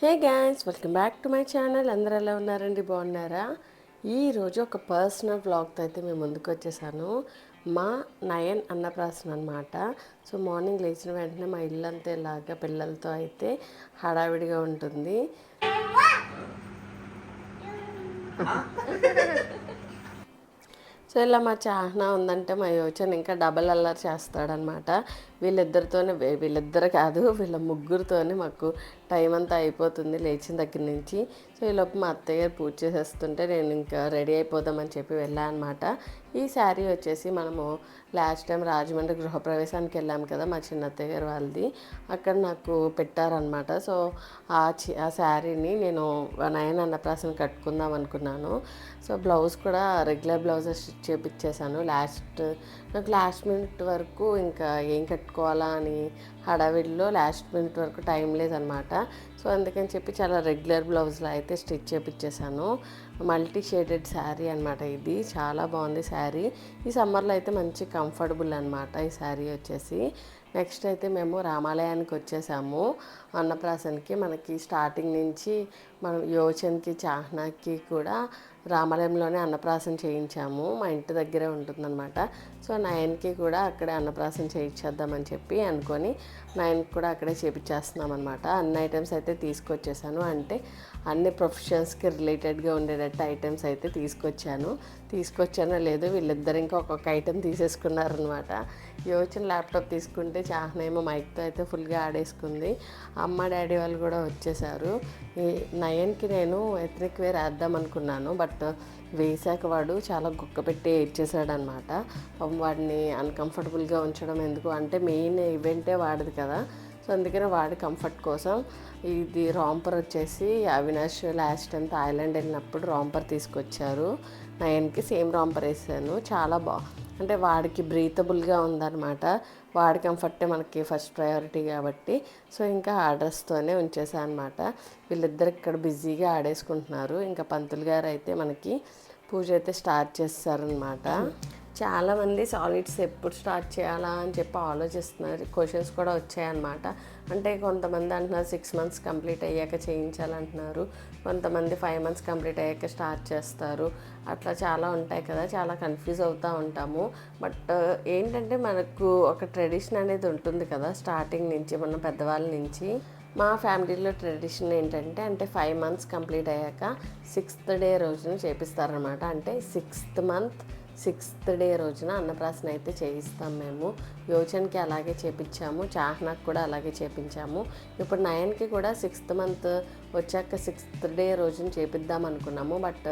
Hey guys welcome back to my channel. అందరూ ఎలా ఉన్నారండి? బాగున్నారా? ఈరోజు ఒక పర్సనల్ వ్లాగ్తో అయితే మేము ముందుకు వచ్చేసాను. మా నయన్ అన్నప్రాసన అనమాట సో మార్నింగ్ లేచిన వెంటనే మా ఇల్లు అంతా ఇలాగా పిల్లలతో అయితే హడావిడిగా ఉంటుంది. సో ఇలా మా చాహనా ఉందంటే మా యోచన ఇంకా డబల్ అల్లరి చేస్తాడనమాట వీళ్ళిద్దరితోనే వీళ్ళిద్దరు కాదు వీళ్ళ ముగ్గురితోనే మాకు టైం అంతా అయిపోతుంది లేచిన దగ్గర నుంచి. సో ఈలోపు మా అత్తయ్య గారు పూజ చేసేస్తుంటే నేను ఇంకా రెడీ అయిపోదామని చెప్పి వెళ్ళాను అనమాట ఈ శారీ వచ్చేసి మనము లాస్ట్ టైం రాజమండ్రి గృహప్రవేశానికి వెళ్ళాము కదా మా చిన్న అత్తయ్య గారు వాళ్ళది. అక్కడ నాకు పెట్టారనమాట. సో ఆ చి ఆ శారీని నేను నయన అన్నప్రాసన కట్టుకుందాం అనుకున్నాను. సో బ్లౌజ్ కూడా రెగ్యులర్ బ్లౌజ్ స్టిచ్ చేపించేశాను లాస్ట్ నాకు లాస్ట్ మినిట్ వరకు ఇంకా ఏం కట్టుకోవాలా అని హడావిడిలో లాస్ట్ మినిట్ వరకు టైం లేదనమాట. సో అందుకని చెప్పి చాలా రెగ్యులర్ బ్లౌజ్లో అయితే స్టిచ్ చేపించేసాను మల్టీ షేడెడ్ శారీ అనమాట ఇది. చాలా బాగుంది శారీ. ఈ సమ్మర్లో అయితే మంచి కంఫర్టబుల్ అనమాట ఈ శారీ వచ్చేసి. నెక్స్ట్ అయితే మేము రామాలయానికి వచ్చేసాము. అన్నప్రాసనకి మనకి స్టార్టింగ్ నుంచి మనం యోచన్కి చాహ్నాకి కూడా రామాలయంలోనే అన్నప్రాసం చేయించాము. మా ఇంటి దగ్గరే ఉంటుందన్నమాట. సో నయన్కి కూడా అక్కడే అన్నప్రాసం చేయించేద్దామని చెప్పి అనుకొని నయన్కి కూడా అక్కడే చేపించేస్తున్నాం అనమాట అన్ని ఐటమ్స్ అయితే తీసుకొచ్చేసాను. అంటే అన్ని ప్రొఫెషన్స్కి రిలేటెడ్గా ఉండేటట్టు ఐటమ్స్ అయితే తీసుకొచ్చాను. తీసుకొచ్చానో లేదో వీళ్ళిద్దరు ఇంకా ఒక్కొక్క ఐటెం తీసేసుకున్నారనమాట యోచన ల్యాప్టాప్ తీసుకుంటే చాహ్నేమో మైక్తో అయితే ఫుల్గా ఆడేసుకుంది. అమ్మ డాడీ వాళ్ళు కూడా వచ్చేసారు. ఈ నయన్కి నేను ఎత్నిక్ వేర్ వేద్దాం అనుకున్నాను. బట్ వేసాక వాడు చాలా గుక్క పెట్టి ఇచ్చేసాడనమాట వాడిని అన్కంఫర్టబుల్గా ఉంచడం ఎందుకు అంటే మెయిన్ ఈవెంటే వాడిది కదా. సో అందుకనే వాడి కంఫర్ట్ కోసం ఇది రాంపర్ వచ్చేసి అవినాష్ లాస్ట్ టైం థాయిలాండ్ వెళ్ళినప్పుడు రాంపర్ తీసుకొచ్చారు. నయన్కి సేమ్ రాంపర్ వేసాను. చాలా బా అంటే వాడికి బ్రీతబుల్గా ఉందన్నమాట. వాడి కంఫర్టే మనకి ఫస్ట్ ప్రయారిటీ కాబట్టి. సో ఇంకా ఆ డ్రెస్తోనే ఉంచేసాను అనమాట వీళ్ళిద్దరు ఇక్కడ బిజీగా ఆడేసుకుంటున్నారు. ఇంకా పంతులు గారు అయితే మనకి పూజ అయితే స్టార్ట్ చేస్తారనమాట చాలామంది సాలిడ్స్ ఎప్పుడు స్టార్ట్ చేయాలా అని చెప్పి ఆలోచిస్తున్నారు. క్వశ్చన్స్ కూడా వచ్చాయన్నమాట. అంటే కొంతమంది అంటున్నారు సిక్స్ మంత్స్ కంప్లీట్ అయ్యాక చేయించాలంటున్నారు. కొంతమంది ఫైవ్ మంత్స్ కంప్లీట్ అయ్యాక స్టార్ట్ చేస్తారు. అట్లా చాలా ఉంటాయి కదా చాలా కన్ఫ్యూజ్ అవుతూ ఉంటాము. బట్ uh, ఏంటంటే మనకు ఒక ట్రెడిషన్ అనేది ఉంటుంది కదా స్టార్టింగ్ నుంచి మన పెద్దవాళ్ళ నుంచి. మా ఫ్యామిలీలో ట్రెడిషన్ ఏంటంటే అంటే ఫైవ్ మంత్స్ కంప్లీట్ అయ్యాక సిక్స్త్ డే రోజున చేపిస్తారనమాట అంటే సిక్స్త్ మంత్ సిక్స్త్ డే రోజున అన్నప్రాసన అయితే చేయిస్తాం మేము. యోచన్కి అలాగే చేపించాము. చాహ్నాకి కూడా అలాగే చేపించాము. ఇప్పుడు నయన్కి కూడా సిక్స్త్ మంత్ వచ్చాక సిక్స్త్ డే రోజున చేపిద్దాం అనుకున్నాము. బట్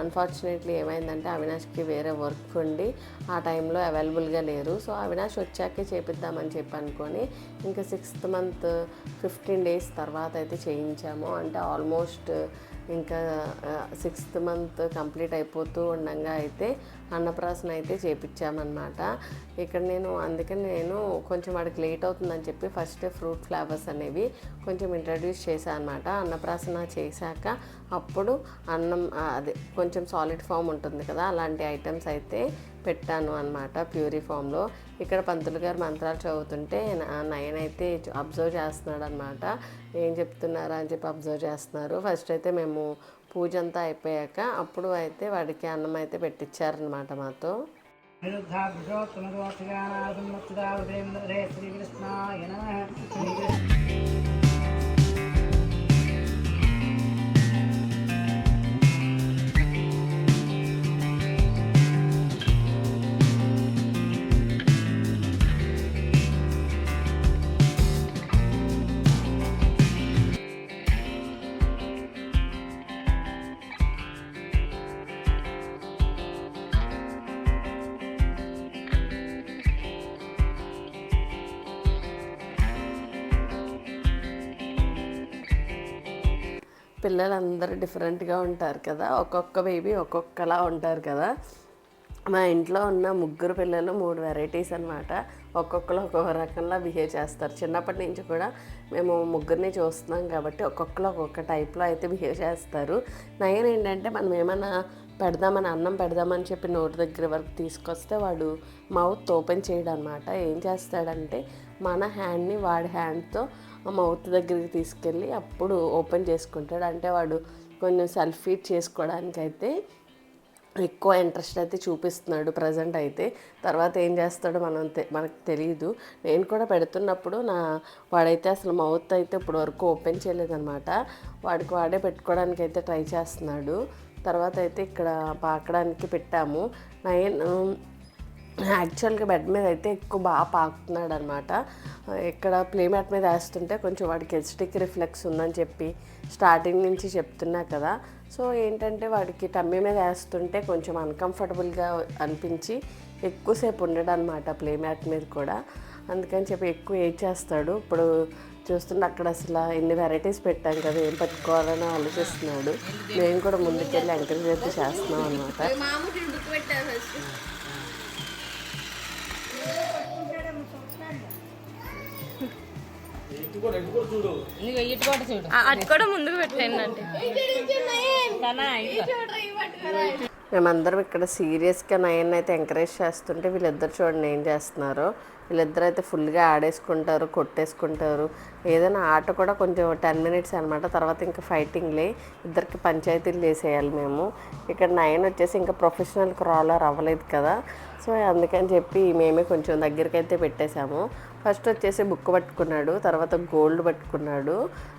అన్ఫార్చునేట్లీ ఏమైందంటే అవినాష్కి వేరే వర్క్ ఉండి ఆ టైంలో అవైలబుల్గా లేరు. సో అవినాష్ వచ్చాకే చేపిద్దామని చెప్పి అనుకొని ఇంకా సిక్స్త్ మంత్ ఫిఫ్టీన్ డేస్ తర్వాత అయితే చేయించాము. అంటే ఆల్మోస్ట్ ఇంకా సిక్స్త్ మంత్ కంప్లీట్ అయిపోతూ ఉండగా అయితే అన్నప్రాసన అయితే చేపించామన్నమాట. ఇక్కడ నేను అందుకని నేను కొంచెం వాడికి లేట్ అవుతుందని చెప్పి ఫస్ట్ ఫ్రూట్ ఫ్లేవర్స్ అనేవి కొంచెం ఇంట్రడ్యూస్ చేశాను అనమాట అన్నప్రాసన చేశాక అప్పుడు అన్నం అదే కొంచెం సాలిడ్ ఫామ్ ఉంటుంది కదా అలాంటి ఐటమ్స్ అయితే పెట్టాను అనమాట ప్యూరీ ఫామ్లో ఇక్కడ పంతులు గారు మంత్రాలు చదువుతుంటే నయన నయన్ అయితే అబ్జర్వ్ చేస్తున్నాడు అనమాట ఏం చెప్తున్నారా అని చెప్పి అబ్జర్వ్ చేస్తున్నారు. ఫస్ట్ అయితే మేము పూజ అంతా అయిపోయాక అప్పుడు అయితే వాడికి అన్నం అయితే పెట్టించారనమాట మాతో. శ్రీకృష్ణ పిల్లలందరూ డిఫరెంట్గా ఉంటారు కదా. ఒక్కొక్క బేబీ ఒక్కొక్కలా ఉంటారు కదా. మా ఇంట్లో ఉన్న ముగ్గురు పిల్లలు మూడు వెరైటీస్ అనమాట ఒక్కొక్కరు ఒక్కొక్క రకంగా బిహేవ్ చేస్తారు. చిన్నప్పటి నుంచి కూడా మేము ముగ్గురిని చూస్తున్నాం కాబట్టి ఒక్కొక్కరు ఒక్కొక్క టైప్లో అయితే బిహేవ్ చేస్తారు. నయన్ ఏంటంటే మనం ఏమైనా పెడదామని అన్నం పెడదామని చెప్పి నోటి దగ్గర వరకు తీసుకొస్తే వాడు మౌత్ ఓపెన్ చేయడం అనమాట ఏం చేస్తాడంటే మన హ్యాండ్ని వాడి హ్యాండ్తో ఆ మౌత్ దగ్గరికి తీసుకెళ్ళి అప్పుడు ఓపెన్ చేసుకుంటాడు. అంటే వాడు కొంచెం సెల్ఫ్ చేసుకోవడానికైతే చేసుకోవడానికి అయితే ఎక్కువ ఇంట్రెస్ట్ అయితే చూపిస్తున్నాడు ప్రజెంట్ అయితే. తర్వాత ఏం చేస్తాడో మనం తె- మనకు తెలియదు నేను కూడా పెడుతున్నప్పుడు నా వాడైతే అసలు మౌత్ అయితే ఇప్పుడు వరకు ఓపెన్ చేయలేదనమాట వాడికి వాడే పెట్టుకోవడానికి అయితే ట్రై చేస్తున్నాడు. తర్వాత అయితే ఇక్కడ పాకడానికి పెట్టాము. నైన్ యాక్చువల్గా బెడ్ మీద అయితే ఎక్కువ బాగా పాకుతున్నాడు అనమాట ఇక్కడ ప్లే మ్యాట్ మీద వేస్తుంటే కొంచెం వాడికి ఎస్టిక్ రిఫ్లెక్స్ ఉందని చెప్పి స్టార్టింగ్ నుంచి చెప్తున్నా కదా. సో ఏంటంటే వాడికి టమ్మీ మీద వేస్తుంటే కొంచెం అన్కంఫర్టబుల్గా అనిపించి ఎక్కువసేపు ఉండడు అనమాట ప్లే మ్యాట్ మీద కూడా. అందుకని చెప్పి ఎక్కువ ఏడ్ చేస్తాడు? ఇప్పుడు చూస్తుంటే అక్కడ అసలు ఎన్ని వెరైటీస్ పెట్టాం కదా ఏం పట్టుకోవాలని ఆలోచిస్తున్నాడు. మేము కూడా ముందుకెళ్ళి ఎంకరేజ్ అయితే చేస్తున్నాం అనమాట అటు కూడా ముందుకు పెట్టండి అంటే. మేమందరం ఇక్కడ సీరియస్గా నయన్ అయితే ఎంకరేజ్ చేస్తుంటే వీళ్ళిద్దరు చూడండి ఏం చేస్తున్నారో వీళ్ళిద్దరు అయితే ఫుల్గా ఆడేసుకుంటారు కొట్టేసుకుంటారు. ఏదైనా ఆట కూడా కొంచెం టెన్ మినిట్స్ అనమాట తర్వాత ఇంకా ఫైటింగ్లే ఇద్దరికి పంచాయతీలు చేసేయాలి మేము. ఇక్కడ నైన్ వచ్చేసి ఇంకా ప్రొఫెషనల్ క్రాలర్ అవ్వలేదు కదా. సో అందుకని చెప్పి మేమే కొంచెం దగ్గరికైతే పెట్టేశాము. ఫస్ట్ వచ్చేసి బుక్ పట్టుకున్నాడు తర్వాత గోల్డ్ పట్టుకున్నాడు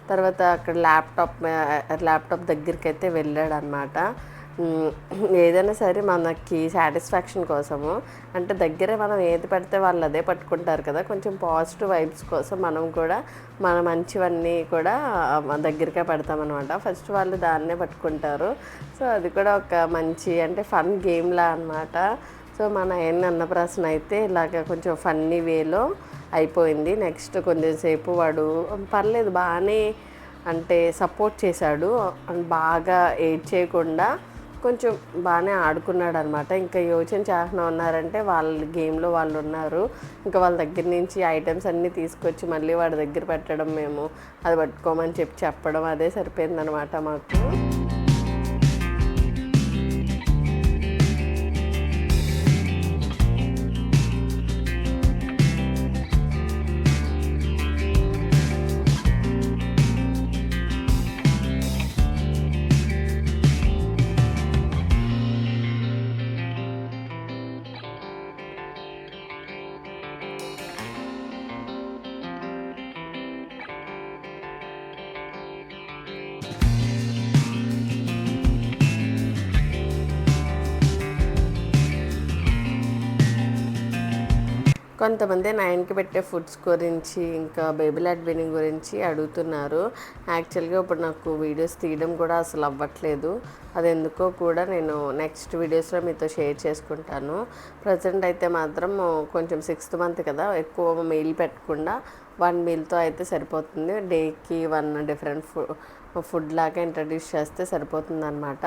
తర్వాత అక్కడ ల్యాప్టాప్ ల్యాప్టాప్ దగ్గరికైతే వెళ్ళాడు అనమాట ఏదైనా సరే మనకి సాటిస్ఫాక్షన్ కోసము. అంటే దగ్గరే మనం ఏది పెడితే వాళ్ళు అదే పట్టుకుంటారు కదా. కొంచెం పాజిటివ్ వైబ్స్ కోసం మనం కూడా మన మంచివన్నీ కూడా మన దగ్గరికే పెడతామన్నమాట. ఫస్ట్ వాళ్ళు దాన్నే పట్టుకుంటారు. సో అది కూడా ఒక మంచి అంటే ఫన్ గేమ్లా అనమాట సో మన ఎన్ అన్నప్రాసన అయితే ఇలాగ కొంచెం ఫన్నీ వేలో అయిపోయింది. నెక్స్ట్ కొంచెం సేపు వాడు పర్లేదు బాగానే అంటే సపోర్ట్ చేశాడు. అండ్ బాగా ఏడ్ చేయకుండా కొంచెం బాగానే ఆడుకున్నాడు అనమాట ఇంకా యోచన చేసిన ఉన్నారంటే వాళ్ళ గేమ్లో వాళ్ళు ఉన్నారు. ఇంకా వాళ్ళ దగ్గర నుంచి ఐటమ్స్ అన్నీ తీసుకొచ్చి మళ్ళీ వాడి దగ్గర పెట్టడం మేము. అది పట్టుకోమని చెప్పి చెప్పడం అదే సరిపోయిందనమాట మాకు. కొంతమంది నైన్కి పెట్టే ఫుడ్స్ గురించి ఇంకా బేబీ లాడ్ బిన్నింగ్ గురించి అడుగుతున్నారు. యాక్చువల్గా ఇప్పుడు నాకు వీడియోస్ తీయడం కూడా అసలు అవ్వట్లేదు. అది ఎందుకో కూడా నేను నెక్స్ట్ వీడియోస్లో మీతో షేర్ చేసుకుంటాను. ప్రజెంట్ అయితే మాత్రం కొంచెం సిక్స్త్ మంత్ కదా ఎక్కువ మీల్ పెట్టకుండా వన్ మీల్తో అయితే సరిపోతుంది. డేకి వన్ డిఫరెంట్ ఫుడ్ ఫుడ్ లాగా ఇంట్రడ్యూస్ చేస్తే సరిపోతుంది అనమాట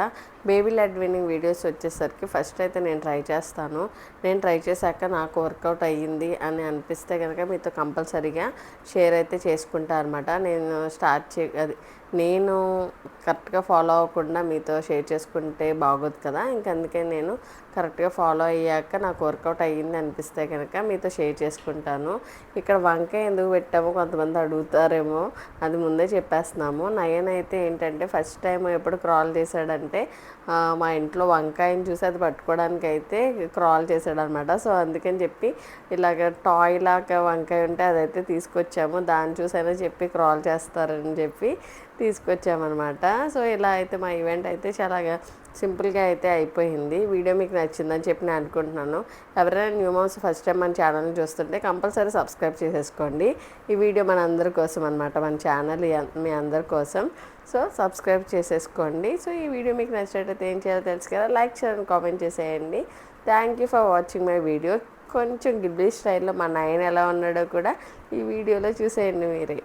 బేబీ లెడ్ విన్నింగ్ వీడియోస్ వచ్చేసరికి ఫస్ట్ అయితే నేను ట్రై చేస్తాను. నేను ట్రై చేశాక నాకు వర్కౌట్ అయ్యింది అని అనిపిస్తే కనుక మీతో కంపల్సరీగా షేర్ అయితే చేసుకుంటా అనమాట నేను స్టార్ట్ చే అది నేను కరెక్ట్గా ఫాలో అవ్వకుండా మీతో షేర్ చేసుకుంటే బాగోదు కదా. ఇంక అందుకే నేను కరెక్ట్గా ఫాలో అయ్యాక నాకు వర్కౌట్ అయ్యింది అనిపిస్తే కనుక మీతో షేర్ చేసుకుంటాను. ఇక్కడ వంకాయ ఎందుకు పెట్టామో కొంతమంది అడుగుతారేమో అది ముందే చెప్పేస్తున్నాము. నయన్ అయితే ఏంటంటే ఫస్ట్ టైం ఎప్పుడు క్రాల్ చేశాడంటే మా ఇంట్లో వంకాయని చూసి అది పట్టుకోవడానికి అయితే క్రాల్ చేశాడు అనమాట సో అందుకని చెప్పి ఇలాగ టాయ్ లాగా వంకాయ ఉంటే అదైతే తీసుకొచ్చాము. దాన్ని చూసైనా చెప్పి క్రాల్ చేస్తారని చెప్పి తీసుకొచ్చామన్నమాట సో ఇలా అయితే మా ఈవెంట్ అయితే చాలా సింపుల్గా అయితే అయిపోయింది. వీడియో మీకు నచ్చిందని చెప్పి నేను అనుకుంటున్నాను. ఎవరైనా న్యూ మౌస్ ఫస్ట్ టైం మన ఛానల్ని చూస్తుంటే కంపల్సరీ సబ్స్క్రైబ్ చేసేసుకోండి. ఈ వీడియో మన అందరి కోసం అనమాట మన ఛానల్ మీ అందరి కోసం. సో సబ్స్క్రైబ్ చేసేసుకోండి. సో ఈ వీడియో మీకు నచ్చినట్టయితే ఏం చేయాలో తెలుసు కదా లైక్ చేయండి కామెంట్ చేసేయండి. Thank you for watching my video కొంచెం గిబ్బీ స్టైల్లో మా నాయన ఎలా ఉన్నాడో కూడా ఈ వీడియోలో చూసేయండి మీరే.